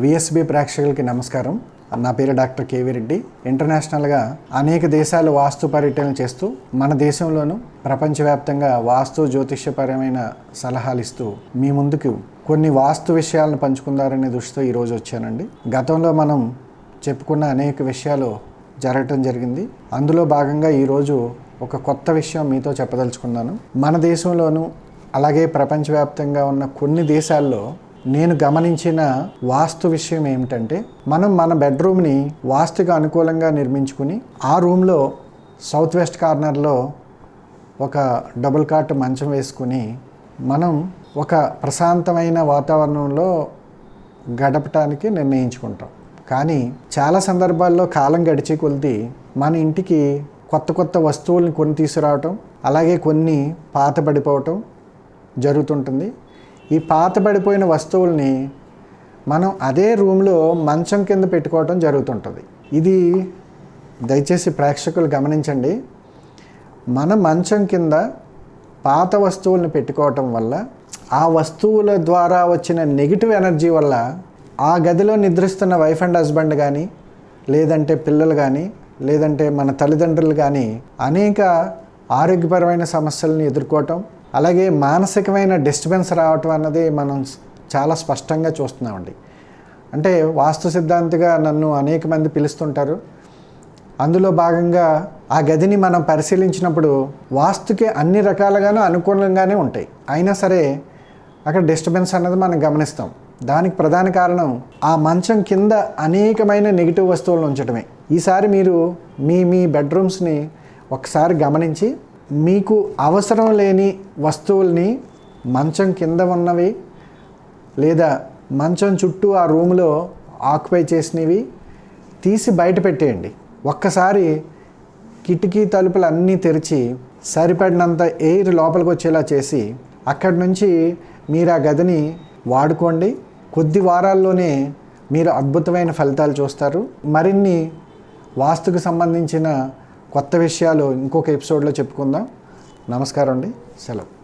VSB ప్రేక్షకులకి నమస్కారం. నా పేరు డాక్టర్ కేవీ రెడ్డి. ఇంటర్నేషనల్గా అనేక దేశాలు వాస్తు పర్యటనలు చేస్తూ మన దేశంలోనూ ప్రపంచవ్యాప్తంగా వాస్తు జ్యోతిష్యపరమైన సలహాలు ఇస్తూ మీ ముందుకు కొన్ని వాస్తు విషయాలను పంచుకుందారనే దృష్టితో ఈరోజు వచ్చానండి. గతంలో మనం చెప్పుకున్న అనేక విషయాలు జరగటం జరిగింది. అందులో భాగంగా ఈరోజు ఒక కొత్త విషయం మీతో చెప్పదలుచుకున్నాను. మన దేశంలోనూ అలాగే ప్రపంచవ్యాప్తంగా ఉన్న కొన్ని దేశాల్లో నేను గమనించిన వాస్తు విషయం ఏమిటంటే మనం మన బెడ్రూమ్ని వాస్తుగా అనుకూలంగా నిర్మించుకుని ఆ రూమ్లో సౌత్ వెస్ట్ కార్నర్లో ఒక డబుల్ కాట్ మంచం వేసుకుని మనం ఒక ప్రశాంతమైన వాతావరణంలో గడపటానికి నిర్ణయించుకుంటాం. కానీ చాలా సందర్భాల్లో కాలం గడిచే కొలిది మన ఇంటికి కొత్త కొత్త వస్తువుల్ని కొని తీసుకురావటం అలాగే కొన్ని పాతబడిపోవటం జరుగుతుంటుంది. ఈ పాతబడిపోయిన వస్తువుల్ని మనం అదే రూమ్లో మంచం కింద పెట్టుకోవటం జరుగుతుంటుంది. ఇది దయచేసి ప్రేక్షకులు గమనించండి. మన మంచం కింద పాత వస్తువుల్ని పెట్టుకోవటం వల్ల ఆ వస్తువుల ద్వారా వచ్చిన నెగిటివ్ ఎనర్జీ వల్ల ఆ గదిలో నిద్రిస్తున్న వైఫ్ అండ్ హస్బెండ్ కానీ లేదంటే పిల్లలు కానీ లేదంటే మన తల్లిదండ్రులు కానీ అనేక ఆరోగ్యపరమైన సమస్యలను ఎదుర్కోవటం అలాగే మానసికమైన డిస్టర్బెన్స్ రావటం అన్నది మనం చాలా స్పష్టంగా చూస్తున్నామండి. అంటే వాస్తు సిద్ధాంతిగా నన్ను అనేక మంది పిలుస్తుంటారు. అందులో భాగంగా ఆ గదిని మనం పరిశీలించినప్పుడు వాస్తుకి అన్ని రకాలుగానూ అనుకూలంగానే ఉంటాయి. అయినా సరే అక్కడ డిస్టర్బెన్స్ అన్నది మనం గమనిస్తాం. దానికి ప్రధాన కారణం ఆ మంచం కింద అనేకమైన నెగిటివ్ వస్తువులను ఉంచడమే ఈసారి మీరు మీ మీ బెడ్రూమ్స్ని ఒకసారి గమనించి మీకు అవసరం లేని వస్తువుల్ని మంచం కింద ఉన్నవి లేదా మంచం చుట్టూ ఆ రూమ్లో ఆక్యుపై చేసినవి తీసి బయట పెట్టేయండి. ఒక్కసారి కిటికీ తలుపులు అన్నీ తెరిచి సరిపడినంత ఎయిర్ లోపలికి వచ్చేలా చేసి అక్కడి నుంచి మీరు ఆ గదిని వాడుకోండి. కొద్ది వారాల్లోనే మీరు అద్భుతమైన ఫలితాలు చూస్తారు. మరిన్ని వాస్తుకు సంబంధించిన కొత్త విషయాలు ఇంకొక ఎపిసోడ్లో చెప్పుకుందాం. నమస్కారం అండి. సెలవు.